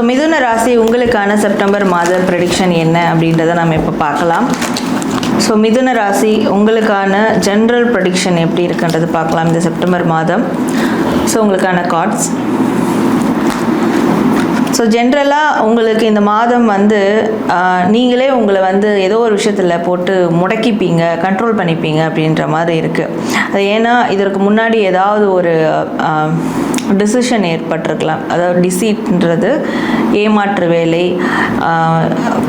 So மிதுன ராசி உங்களுக்கான செப்டம்பர் மாத ப்ரெடிக்ஷன் என்ன அப்படின்றத நம்ம இப்போ பார்க்கலாம். ஸோ மிதுன ராசி உங்களுக்கான ஜென்ரல் ப்ரெடிக்ஷன் எப்படி இருக்குன்றது பார்க்கலாம் இந்த செப்டம்பர் மாதம். ஸோ உங்களுக்கான கார்ட்ஸ் ஸோ ஜென்ரலாக உங்களுக்கு இந்த மாதம் வந்து நீங்களே உங்களை வந்து ஏதோ ஒரு விஷயத்தில் போட்டு முடக்கிப்பீங்க கண்ட்ரோல் பண்ணிப்பீங்க அப்படின்ற மாதிரி இருக்குது அது ஏன்னா இதற்கு முன்னாடி ஏதாவது ஒரு டிசிஷன் ஏற்பட்டிருக்கலாம். அதாவது டிசீட்ன்றது ஏமாற்று வேலை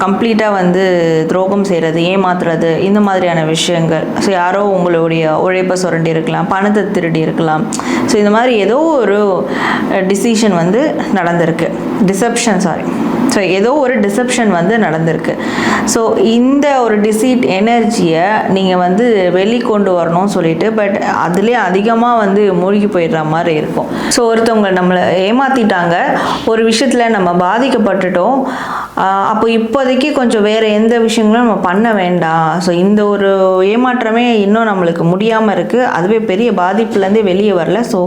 கம்ப்ளீட்டாக வந்து துரோகம் செய்கிறது ஏமாத்துறது இந்த மாதிரியான விஷயங்கள். ஸோ யாரோ உங்களுடைய உழைப்பை சுரண்டி இருக்கலாம் பணத்தை திருடி இருக்கலாம் ஸோ இந்த மாதிரி ஏதோ ஒரு டிசிஷன் வந்து நடந்திருக்கு. டிசப்ஷன் சாரி ஸோ ஏதோ ஒரு டிசப்ஷன் வந்து நடந்திருக்கு. ஸோ இந்த ஒரு டிசீட் எனர்ஜியை நீங்கள் வந்து வெளிக்கொண்டு வரணும்னு சொல்லிட்டு பட் அதுலேயே அதிகமாக வந்து மூழ்கி போயிடுற மாதிரி இருக்கும். ஸோ ஒருத்தவங்க நம்மளை ஏமாற்றிட்டாங்க ஒரு விஷயத்தில் நம்ம பாதிக்கப்பட்டுட்டோம். அப்போ இப்போதைக்கு கொஞ்சம் வேறு எந்த விஷயங்களும் நம்ம பண்ண வேண்டாம். ஸோ இந்த ஒரு ஏமாற்றமே இன்னும் நம்மளுக்கு முடியாமல் இருக்குது அதுவே பெரிய பாதிப்புலேருந்தே வெளியே வரல. ஸோ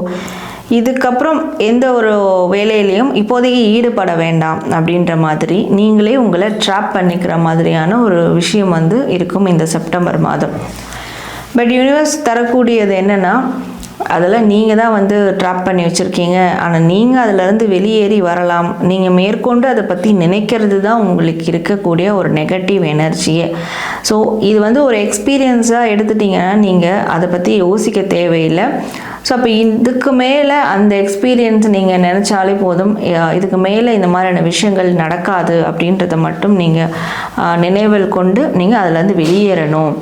இதுக்கப்புறம் எந்த ஒரு வேலையிலையும் இப்போதைக்கு ஈடுபட வேண்டாம் அப்படின்ற மாதிரி நீங்களே உங்களை ட்ராப் பண்ணிக்கிற மாதிரியான ஒரு விஷயம் வந்து இருக்கும் இந்த செப்டம்பர் மாதம். பட் யூனிவர்ஸ் தரக்கூடியது என்னென்னா அதெல்லாம் நீங்கள் தான் வந்து ட்ராப் பண்ணி வச்சுருக்கீங்க. ஆனால் நீங்கள் அதிலேருந்து வெளியேறி வரலாம். நீங்கள் மேற்கொண்டு அதை பற்றி நினைக்கிறது தான் உங்களுக்கு இருக்கக்கூடிய ஒரு நெகட்டிவ் எனர்ஜியே ஸோ இது வந்து ஒரு எக்ஸ்பீரியன்ஸாக எடுத்துட்டிங்கன்னா நீங்கள் அதை பற்றி யோசிக்க தேவையில்லை. ஸோ அப்போ இதுக்கு மேலே அந்த எக்ஸ்பீரியன்ஸ் நீங்கள் நினச்சாலே போதும். இதுக்கு மேலே இந்த மாதிரியான விஷயங்கள் நடக்காது அப்படின்றத மட்டும் நீங்கள் நினைவில் கொண்டு நீங்கள் அதுலேருந்து வெளியேறணும்.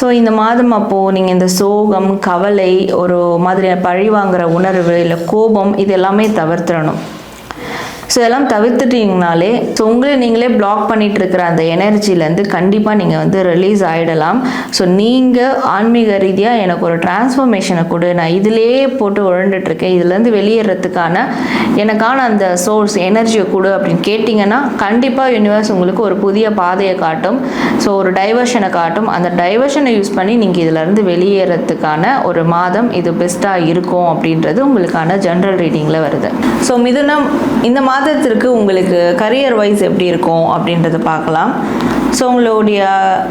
ஸோ இந்த மாதம் அப்போது நீங்கள் இந்த சோகம் கவலை ஒரு மாதிரியான பழி வாங்குகிற உணர்வு இல்லை கோபம் இது எல்லாமே தவிர்த்துடணும். ஸோ இதெல்லாம் தவிர்த்துட்டீங்கனாலே ஸோ உங்களை நீங்களே பிளாக் பண்ணிட்டு இருக்கிற அந்த எனர்ஜிலேருந்து கண்டிப்பாக நீங்கள் வந்து ரிலீஸ் ஆகிடலாம் ஸோ நீங்கள் ஆன்மீக ரீதியாக எனக்கு ஒரு டிரான்ஸ்ஃபர்மேஷனை கொடு. நான் இதிலேயே போட்டு உழண்டுட்டுருக்கேன். இதுலேருந்து வெளியேறதுக்கான எனக்கான அந்த சோர்ஸ் எனர்ஜியை கொடு அப்படின்னு கேட்டிங்கன்னா கண்டிப்பாக யூனிவர்ஸ் உங்களுக்கு ஒரு புதிய பாதையை காட்டும். ஸோ ஒரு டைவர்ஷனை காட்டும். அந்த டைவர்ஷனை யூஸ் பண்ணி நீங்கள் இதிலேருந்து வெளியேறதுக்கான ஒரு மாதம் இது பெஸ்ட்டாக இருக்கும் அப்படின்றது உங்களுக்கான ஜென்ரல் ரீடிங்கில் வருது. ஸோ மிதுனம் இந்த மாதத்திற்கு உங்களுக்கு கரியர் வைஸ் எப்படி இருக்கும் அப்படின்றத பார்க்கலாம். ஸோ உங்களுடைய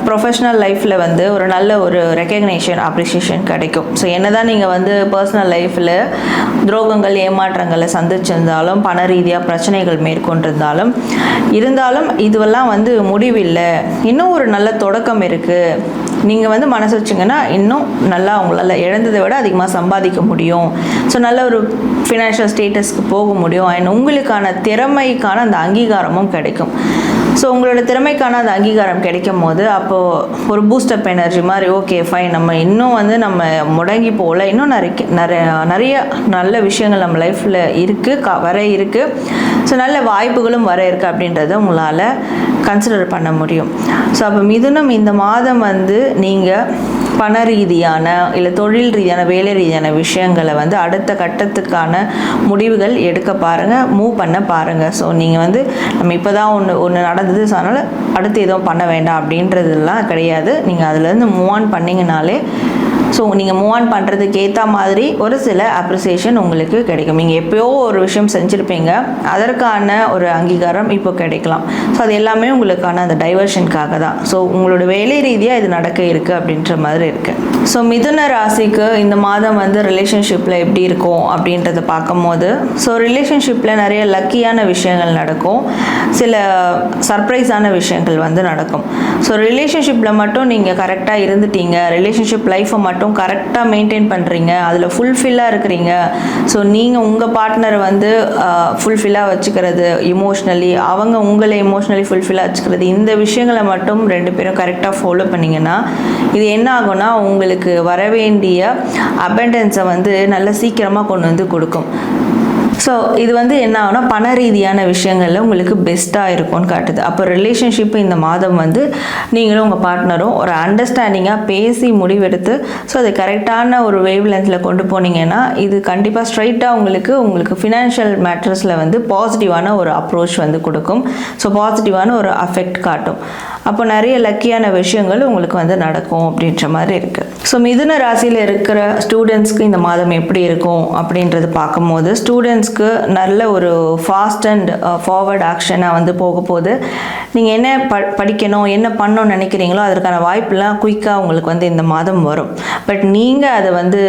ப்ரொஃபஷ்னல் லைஃப்பில் வந்து ஒரு நல்ல ஒரு ரெக்கக்னேஷன் அப்ரிஷியேஷன் கிடைக்கும். ஸோ என்னதான் நீங்கள் வந்து பர்சனல் லைஃப்பில் துரோகங்கள் ஏமாற்றங்களை சந்திச்சிருந்தாலும் பண ரீதியாக பிரச்சனைகள் மேற்கொண்டிருந்தாலும் இருந்தாலும் இதுவெல்லாம் வந்து முடிவில்லை. இன்னும் ஒரு நல்ல தொடக்கம் இருக்குது நீங்கள் வந்து மனசு வச்சிங்கன்னா இன்னும் நல்லா உங்களால் இழந்ததை விட அதிகமாக சம்பாதிக்க முடியும். ஸோ நல்ல ஒரு ஃபினான்ஷியல் ஸ்டேட்டஸ்க்கு போக முடியும். அண்ட் உங்களுக்கான திறமைக்கான அந்த அங்கீகாரமும் கிடைக்கும். ஸோ உங்களோட திறமைக்கான அந்த அங்கீகாரம் கிடைக்கும் போது அப்போது ஒரு பூஸ்டப் எனர்ஜி மாதிரி ஓகே ஃபைன் நம்ம இன்னும் வந்து நம்ம முடங்கி போகல. இன்னும் நிறைய நிறைய நிறைய நல்ல விஷயங்கள் நம்ம லைஃப்பில் இருக்குது க வர இருக்குது ஸோ நல்ல வாய்ப்புகளும் வர இருக்குது அப்படின்றத உங்களால் கன்சிடர் பண்ண முடியும். ஸோ அப்போ மிதுனம் இந்த மாதம் வந்து நீங்கள் பண ரீதியான இல்லை தொழில் ரீதியான வேலை ரீதியான விஷயங்களை வந்து அடுத்த கட்டத்துக்கான முடிவுகள் எடுக்க பாருங்கள் மூவ் பண்ண பாருங்கள் ஸோ நீங்கள் வந்து நம்ம இப்போ தான் ஒன்று ஒன்று நடந்தது ஸோ அதனால் அடுத்து எதுவும் பண்ண வேண்டாம் அப்படின்றதுலாம் கிடையாது. நீங்கள் அதுலேருந்து மூவ் ஆன் பண்ணிங்கனாலே ஸோ நீங்கள் மூவ் ஆன் பண்ணுறதுக்கு ஏற்ற மாதிரி ஒரு சில அப்ரிசியேஷன் உங்களுக்கு கிடைக்கும். நீங்கள் எப்போயோ ஒரு விஷயம் செஞ்சுருப்பீங்க அதற்கான ஒரு அங்கீகாரம் இப்போ கிடைக்கலாம். ஸோ அது எல்லாமே உங்களுக்கான அந்த டைவர்ஷனுக்காக தான். ஸோ உங்களோட வேலை ரீதியாக இது நடக்க இருக்குது அப்படின்ற மாதிரி இருக்குது ஸோ மிதுன ராசிக்கு இந்த மாதம் வந்து ரிலேஷன்ஷிப்பில் எப்படி இருக்கும் அப்படின்றத பார்க்கும்போது ஸோ ரிலேஷன்ஷிப்பில் நிறைய லக்கியான விஷயங்கள் நடக்கும். சில சர்ப்ரைஸான விஷயங்கள் வந்து நடக்கும். ஸோ ரிலேஷன்ஷிப்பில் மட்டும் நீங்கள் கரெக்டாக இருந்துட்டீங்க. ரிலேஷன்ஷிப் லைஃப்பை மட்டும் கரெக்டாக மெயின்டைன் பண்ணுறீங்க அதில் ஃபுல்ஃபில்லாக இருக்கிறீங்க. ஸோ நீங்கள் உங்கள் பார்ட்னரை வந்து ஃபுல்ஃபில்லாக வச்சுக்கிறது இமோஷ்னலி அவங்க உங்களை இமோஷ்னலி ஃபுல்ஃபில்லாக வச்சுக்கிறது இந்த விஷயங்களை மட்டும் ரெண்டு பேரும் கரெக்டாக ஃபாலோ பண்ணிங்கன்னா இது என்ன ஆகும்னா உங்களுக்கு வர வேண்டிய அபண்டன்ஸை வந்து நல்ல சீக்கிரமாக கொண்டு வந்து கொடுக்கும். ஸோ இது வந்து என்ன ஆகும்னா பண ரீதியான விஷயங்களில் உங்களுக்கு பெஸ்ட்டாக இருக்கும்னு காட்டுது. அப்போ ரிலேஷன்ஷிப் இந்த மாதம் வந்து நீங்களும் உங்கள் பார்ட்னரும் ஒரு அண்டர்ஸ்டாண்டிங்காக பேசி முடிவெடுத்து ஸோ அது கரெக்டான ஒரு வேவ் லென்த்தில் கொண்டு போனீங்கன்னா இது கண்டிப்பாக ஸ்ட்ரைட்டாக உங்களுக்கு உங்களுக்கு ஃபினான்ஷியல் மேட்டர்ஸில் வந்து பாசிட்டிவான ஒரு அப்ரோச் வந்து கொடுக்கும். ஸோ பாசிட்டிவான ஒரு அஃபெக்ட் காட்டும். அப்போ நிறைய லக்கியான விஷயங்கள் உங்களுக்கு வந்து நடக்கும் அப்படின்ற மாதிரி இருக்குது ஸோ மிதுன ராசியில் இருக்கிற ஸ்டூடெண்ட்ஸ்க்கு இந்த மாதம் எப்படி இருக்கும் அப்படின்றது பார்க்கும்போது ஸ்டூடெண்ட்ஸ் ஸ்டூடெண்ட்ஸ்க்கு நல்ல ஒரு ஃபாஸ்ட் அண்ட் ஃபார்வர்ட் ஆக்ஷனாக வந்து போக போகுது. நீங்கள் என்ன ப படிக்கணும் என்ன பண்ணணும்னு நினைக்கிறீங்களோ அதற்கான வாய்ப்பெல்லாம் குயிக்காக உங்களுக்கு வந்து இந்த மாதம் வரும். பட் நீங்கள் அதை வந்து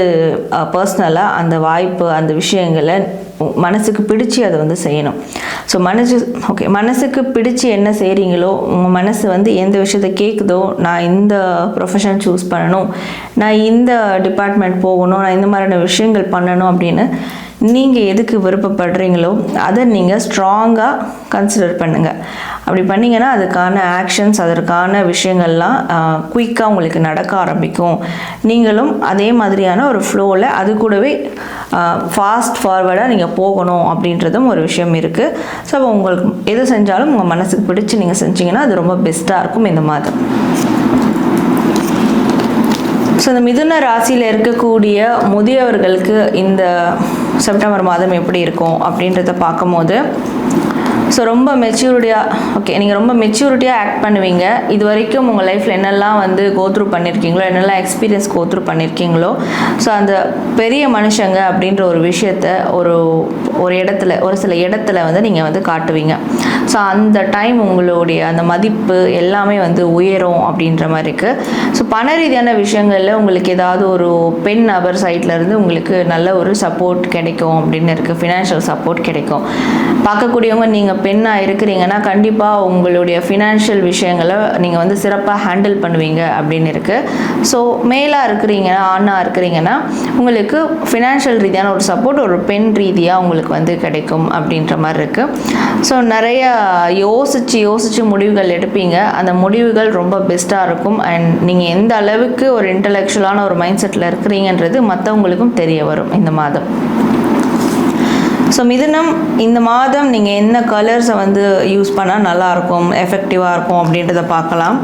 uh, பர்சனலாக அந்த வாய்ப்பு அந்த விஷயங்களை மனசுக்கு பிடிச்சு அதை வந்து செய்யணும். ஸோ மனசு ஓகே மனசுக்கு பிடிச்சு என்ன செய்கிறீங்களோ உங்கள் மனசு வந்து எந்த விஷயத்தை கேட்குதோ நான் இந்த ப்ரொஃபஷன் சூஸ் பண்ணணும் நான் இந்த டிபார்ட்மெண்ட் போகணும் நான் இந்த மாதிரியான விஷயங்கள் பண்ணணும் அப்படின்னு நீங்கள் எதுக்கு விருப்பப்படுறீங்களோ அதை நீங்கள் ஸ்ட்ராங்காக கன்சிடர் பண்ணுங்கள் அப்படி பண்ணிங்கன்னா அதுக்கான ஆக்ஷன்ஸ் அதற்கான விஷயங்கள்லாம் குயிக்காக உங்களுக்கு நடக்க ஆரம்பிக்கும். நீங்களும் அதே மாதிரியான ஒரு ஃப்ளோவில் அது கூடவே ஃபாஸ்ட் ஃபார்வர்டாக நீங்கள் போகணும் அப்படின்றதும் ஒரு விஷயம் இருக்குது ஸோ அப்போ உங்களுக்கு எது செஞ்சாலும் உங்கள் மனசுக்கு பிடிச்சி நீங்கள் செஞ்சீங்கன்னா அது ரொம்ப பெஸ்ட்டாக இருக்கும் இந்த மாதம். ஸோ இந்த மிதுன ராசியில் இருக்கக்கூடிய முதியவர்களுக்கு இந்த செப்டம்பர் மாதம் எப்படி இருக்கும் அப்படின்றத பார்க்கும்போது ஸோ ரொம்ப மெச்சூரிட்டியாக ஓகே நீங்கள் ரொம்ப மெச்சூரிட்டியாக ஆக்ட் பண்ணுவீங்க. இது வரைக்கும் உங்கள் லைஃப்பில் என்னெல்லாம் வந்து கோத்ரூ பண்ணியிருக்கீங்களோ என்னெல்லாம் எக்ஸ்பீரியன்ஸ் கோத்ரூ பண்ணியிருக்கீங்களோ ஸோ அந்த பெரிய மனுஷங்க அப்படின்ற ஒரு விஷயத்த ஒரு ஒரு இடத்துல ஒரு சில இடத்துல வந்து நீங்கள் வந்து காட்டுவீங்க. ஸோ அந்த டைம் உங்களுடைய அந்த மதிப்பு எல்லாமே வந்து உயரும் அப்படின்ற மாதிரி இருக்குது ஸோ பண ரீதியான விஷயங்களில் உங்களுக்கு ஏதாவது ஒரு பெண் நபர் சைட்லேருந்து உங்களுக்கு நல்ல ஒரு சப்போர்ட் கிடைக்கும் அப்படின்னு இருக்குது ஃபினான்ஷியல் சப்போர்ட் கிடைக்கும். பார்க்கக்கூடியவங்க நீங்கள் பெண்ணாக இருக்கிறீங்கன்னா கண்டிப்பாக உங்களுடைய ஃபினான்ஷியல் விஷயங்களை நீங்கள் வந்து சிறப்பாக ஹேண்டில் பண்ணுவீங்க அப்படின்னு இருக்குது ஸோ மேலாக இருக்கிறீங்கன்னா ஆணாக இருக்கிறீங்கன்னா உங்களுக்கு ஃபினான்ஷியல் ரீதியான ஒரு சப்போர்ட் ஒரு பெண் ரீதியாக உங்களுக்கு வந்து கிடைக்கும் அப்படின்ற மாதிரி இருக்குது ஸோ நிறைய யோசித்து யோசித்து முடிவுகள் எடுப்பீங்க. அந்த முடிவுகள் ரொம்ப பெஸ்ட்டாக இருக்கும். அண்ட் நீங்கள் எந்த அளவுக்கு ஒரு இன்டலெக்சுவலான ஒரு மைண்ட் செட்டில் இருக்கிறீங்கன்றது மற்றவங்களுக்கும் தெரிய வரும் இந்த மாதம். ஸோ மிதுனம் இந்த மாதம் நீங்கள் என்ன கலர்ஸை வந்து யூஸ் பண்ணால் நல்லாயிருக்கும் எஃபெக்டிவாக இருக்கும் அப்படின்றத பார்க்கலாம்.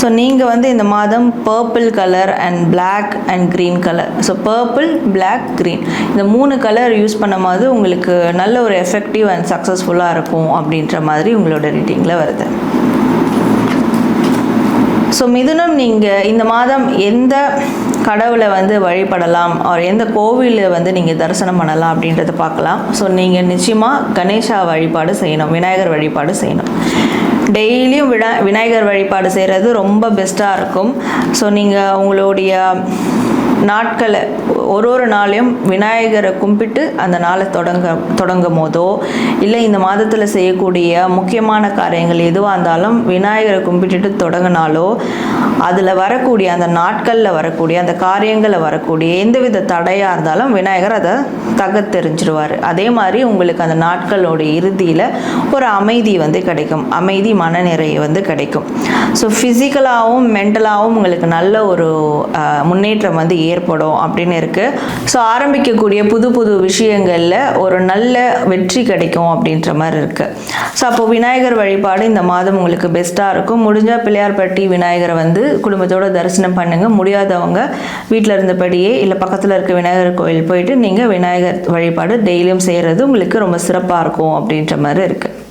ஸோ நீங்கள் வந்து இந்த மாதம் purple colour and black and green colour so purple black green இந்த மூணு கலர் யூஸ் பண்ணும்போது உங்களுக்கு நல்ல ஒரு எஃபெக்டிவ் அண்ட் சக்ஸஸ்ஃபுல்லாக இருக்கும் அப்படின்ற மாதிரி உங்களோட ரீட்டிங்கில் வருது. ஸோ மிதுனம் நீங்கள் இந்த மாதம் எந்த கடவுளை வந்து வழிபடலாம் அவர் எந்த கோவிலில் வந்து நீங்கள் தரிசனம் பண்ணலாம் அப்படின்றத பார்க்கலாம். ஸோ நீங்கள் நிச்சயமாக கணேஷா வழிபாடு செய்யணும் விநாயகர் வழிபாடு செய்யணும். டெய்லியும் வினா விநாயகர் வழிபாடு செய்கிறது ரொம்ப பெஸ்ட்டாக இருக்கும். ஸோ நீங்கள் உங்களுடைய நாட்களை ஒரு ஒரு நாளையும் விநாயகரை கும்பிட்டு அந்த நாளை தொடங்க தொடங்கும் போதோ இல்லை இந்த மாதத்தில் செய்யக்கூடிய முக்கியமான காரியங்கள் எதுவாக இருந்தாலும் விநாயகரை கும்பிட்டுட்டு தொடங்கினாலோ அதில் வரக்கூடிய அந்த நாட்களில் வரக்கூடிய அந்த காரியங்களில் வரக்கூடிய எந்தவித தடையாக இருந்தாலும் விநாயகர் அதை தகத்தெறிஞ்சிருவார் அதே மாதிரி உங்களுக்கு அந்த நாட்களோட இறுதியில் ஒரு அமைதி வந்து கிடைக்கும். அமைதி மனநிறைவு வந்து கிடைக்கும். ஸோ ஃபிசிக்கலாகவும் மென்டலாகவும் உங்களுக்கு நல்ல ஒரு முன்னேற்றம் வந்து ஏற்படும் ஏற்படும் அப்படின்னு இருக்குது ஸோ ஆரம்பிக்கக்கூடிய புது புது விஷயங்களில் ஒரு நல்ல வெற்றி கிடைக்கும் அப்படின்ற மாதிரி இருக்குது ஸோ அப்போது விநாயகர் வழிபாடு இந்த மாதம் உங்களுக்கு பெஸ்ட்டாக இருக்கும். முடிஞ்சால் பிள்ளையார்பட்டி விநாயகரை வந்து குடும்பத்தோடு தரிசனம் பண்ணுங்கள் முடியாதவங்க வீட்டில் இருந்தபடியே இல்லை பக்கத்தில் இருக்க விநாயகர் கோயில் போயிட்டு நீங்கள் விநாயகர் வழிபாடு டெய்லியும் செய்கிறது உங்களுக்கு ரொம்ப சிறப்பாக இருக்கும் அப்படின்ற மாதிரி இருக்குது